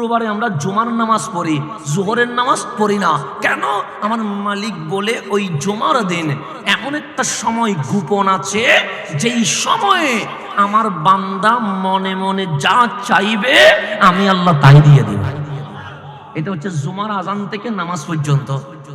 শুক্রবারে আমরা জুমার নামাজ পড়ি, জোহরের নামাজ পড়ি না। কেন? আমার মালিক বলে, ওই জুমার দিন এমন একটা সময় গোপন আছে, যেই সময়ে আমার বান্দা মনে মনে যা চাইবে, আমি আল্লাহ তাই দিয়ে দিব। এটা হচ্ছে জুমার আজান থেকে নামাজ পর্যন্ত।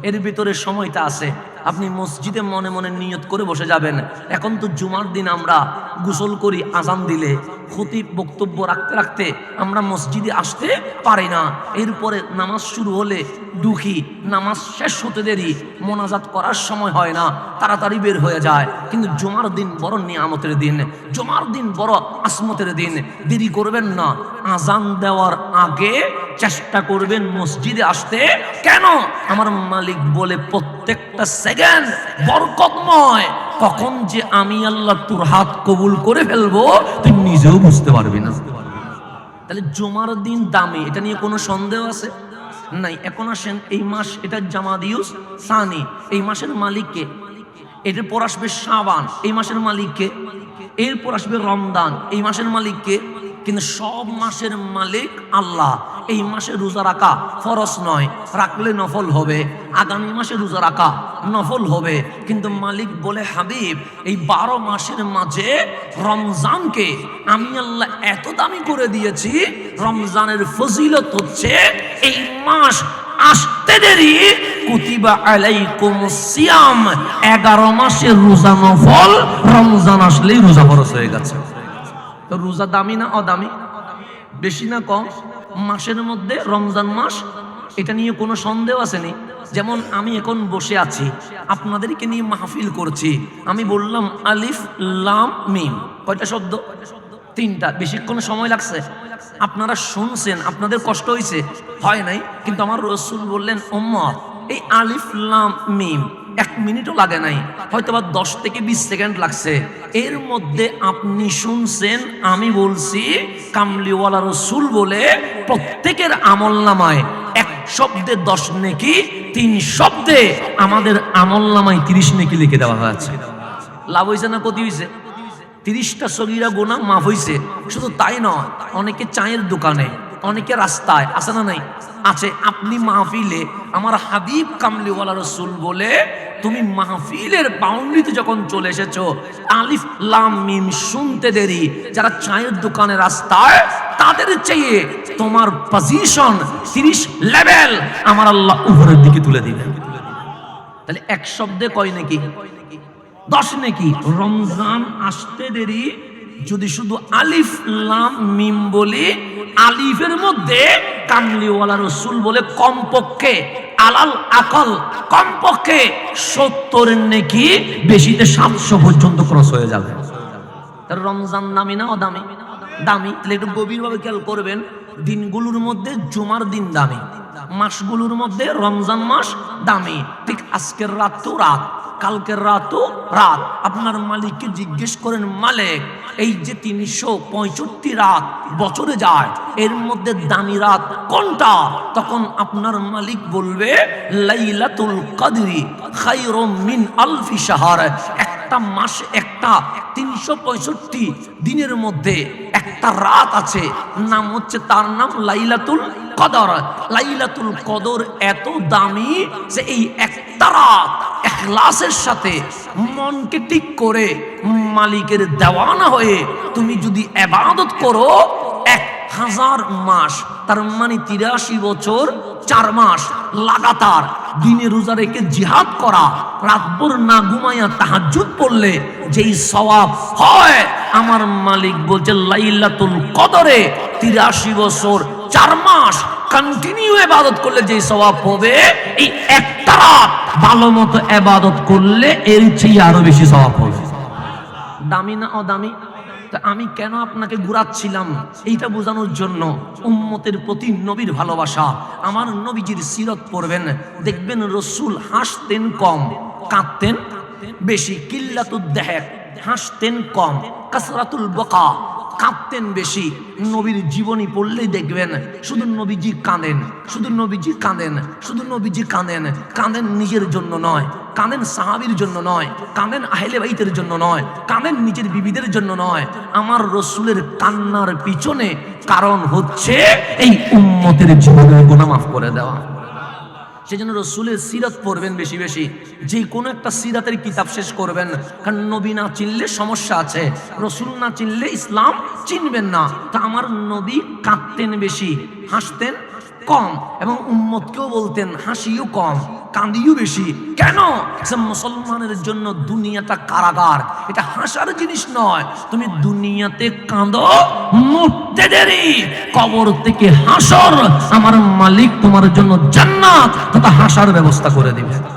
এর ভিতরে সময়টা আছে। আপনি মসজিদে মনে মনে নিয়ত করে বসে যাবেন। এখন তো জুমার দিন, আমরা গোসল করি, আজান দিলে, খতিব বক্তব্য রাখতে রাখতে আমরা মসজিদে আসতে পারি না। এরপরে নামাজ শুরু হলে দুঃখী, নামাজ শেষ হতে দেরি, মোনাজাত করার সময় হয় না, তাড়াতাড়ি বের হয়ে যায়। কিন্তু জুমার দিন বড় নিয়ামতের দিন, জুমার দিন বড় আসমতের দিন। দেরি করবেন না, আজান দেওয়ার আগে চেষ্টা করবেন মসজিদে আসতে। কেন? আমার মালিক বলে, প্রত্যেকটা সেকেন্ড বরকতময়। কখন যে আমি আল্লাহ তোর হাত কবুল করে ফেলব, তুই নিজেও বুঝতে পারবি না। তাহলে জমার দিন দামি, এটা নিয়ে কোনো সন্দেহ আছে? নাই, এখন আসেন, এই মাস এটা জামাদিউস সানি। এই মাসের মালিককে। এটার পর আসবে সাবান এই মাসের মালিককে। এরপর আসবে রমদান এই মাসের মালিককে। কিন্তু সব মাসের মালিক আল্লাহ। এই মাসে রোজা রাখা ফরস নয়, রাখলে নফল হবে। আগামী মাসে রোজা রাখা নফল হবে। কিন্তু মালিক বলে, হাবিব, এই বারো মাসের মাঝে রমজানকে আমি আল্লাহ এত দামি করে দিয়েছি, রমজানের ফজিলত হচ্ছে এই মাস আসতে দেরি। কুতিবা আলাইকুম সিয়াম। এগারো মাসে রোজা নফল, রমজান আসলেই রোজা ফরস হয়ে গেছে। রোজা দামি না অদামি? বেশি না কম? মাসের মধ্যে রমজান মাস, এটা নিয়ে কোনো সন্দেহ আসেনি? যেমন আমি এখন বসে আছি, আপনাদেরকে নিয়ে মাহফিল করছি। আমি বললাম আলিফ, লাম, মিম। কয়টা শব্দ? তিনটা। বেশিক্ষণ সময় লাগছে। আপনারা শুনছেন, আপনাদের কষ্ট হয়েছে হয় নাই, কিন্তু আমার রসুল বললেন ওম্মত এই আলিফ, লাম, মিম এক মিনিটও লাগে নাই হয়তো বা দশ থেকে বিশ সেকেন্ড লাগছে। এর মধ্যে আপনি শুনছেন, আমি বলছি, কামলিওয়ালা রসুল বলে প্রত্যেকের আমল নামায় এক শব্দে দশ নেকি, তিন শব্দে আমাদের আমল নামায় তিরিশ নেকি লিখে দেওয়া হয়েছে। লাভ হয়েছে না ক্ষতি হয়েছে তিরিশটা সগিরা গোনা মাফ হয়েছে শুধু তাই নয়, অনেকে চায়ের দোকানে, অনেকে রাস্তায়, আছে না নাই? আছে, আপনি মাহফিলে আমার হাবিব কামলিওয়ালা রসুল বলে তুমি মাহফিলের বাউন্ডারিতে যখন চলে এসেছ, আলিফ লাম মিম শুনতে দেরি। যারা চায়ের দোকানে রাস্তায়, তাদের চেয়ে তোমার পজিশন তিরিশ লেভেল আমার আল্লাহ উপরের দিকে তুলে দিবেন। তাহলে এক শব্দে কয় নাকি? দশ নাকি? রমজান আসতে দেরি। যদি শুধু আলিফ লাম মিম বলি, আলিফের মধ্যে কামলিওয়ালা রসুল বলে কমপক্ষে আলাল আকল কমপক্ষে সত্তর নেকি বেশিতে সাতশো পর্যন্ত ক্রস হয়ে যাবে। রমজান দামি না অদামি দামি? তাহলে একটু গভীরভাবে খেয়াল করবেন, দিনগুলোর মধ্যে জুমার দিন দামি, মাসগুলোর মধ্যে রমজান মাস দামি। ঠিক আজকের রাত তো রাত, কালকের রাতও রাত। আপনার মালিককে জিজ্ঞেস করেন, মালিক এই যে তিনশো পঁয়ষট্টি রাত বছরে যায়, এর মধ্যে দামি রাত কোনটা? তখন আপনার মালিক বলবে, লাইলাতুল কদরি খায়রুম মিন আলফি শাহর। একটা মাস একটা তিনশো পঁয়ষট্টি দিনের মধ্যে একটা রাত আছে, নাম হচ্ছে তার নাম লাইলাতুল কদর। লাইলাতুল কদর এত দামি যে এই একটা রাত এখলাসের সাথে মনকে ঠিক করে মালিকের দেওয়ানা হয়ে তুমি যদি এবাদত করো, এক হাজার মাস, তার মানে তিরাশি বছর, চার মাস লাগাতার দিনে রোজা রেখে জিহাদ করা, রাতভর না ঘুমাইয়া তাহাজ্জুদ পড়লে যেই সওয়াব হয়, আমার মালিক বলছে, লাইলাতুল কদরে তিরাশি বছর, চার মাস কন্টিনিউ এবাদত করলে যেই সওয়াব হবে, এই একটা রাত ভালো মতো এবাদত করলে এর চেয়ে আরও বেশি সওয়াব হবে। দামি না অদামি? আমি কেন আপনাকে ঘুরাচ্ছিলাম? এইটা বোঝানোর জন্য উম্মতের প্রতি নবীর ভালোবাসা। আমার নবীজির সিরত পড়বেন। দেখবেন রসুল হাসতেন কম, কাঁদতেন। বেশি কিল্লাতুল দেহেক হাসতেন কম কাসরাতুল বকা কাঁদতেন বেশি। নবীর জীবনী পড়লেই দেখবেন, শুধু নবীজি কাঁদেন, শুধু নবীজি কাঁদেন, শুধু নবীজি কাঁদেন। কাঁদেন নিজের জন্য নয়, কাঁদেন সাহাবির জন্য নয়, কাঁদেন আহলে বাইতের জন্য নয়, কাঁদেন নিজের বিবিদের জন্য নয়। আমার রসুলের কান্নার পিছনে কারণ হচ্ছে এই উম্মতের জীবনের গুনাহ মাফ করে দেওয়া। সেই জন্য রসুলের সিরাত পড়বেন বেশি বেশি। যে কোনো একটা সিরাতের কিতাব শেষ করবেন। কারণ নবী না চিনলে সমস্যা আছে। রসুল না চিনলে ইসলাম চিনবেন না। তা আমার নবী কাঁদতেন বেশি, হাসতেন কম এবং উম্মতকেও বলতেন হাসিও কম, কান্দিও বেশি। কেন? মুসলমানের জন্য দুনিয়াটা কারাগার। এটা হাসার জিনিস নয়। তুমি দুনিয়াতে কাঁদো, মরতে দেরি। কবর থেকে হাসর। আমার মালিক তোমার জন্য জান্নাত। তথা হাসার ব্যবস্থা করে দিবে।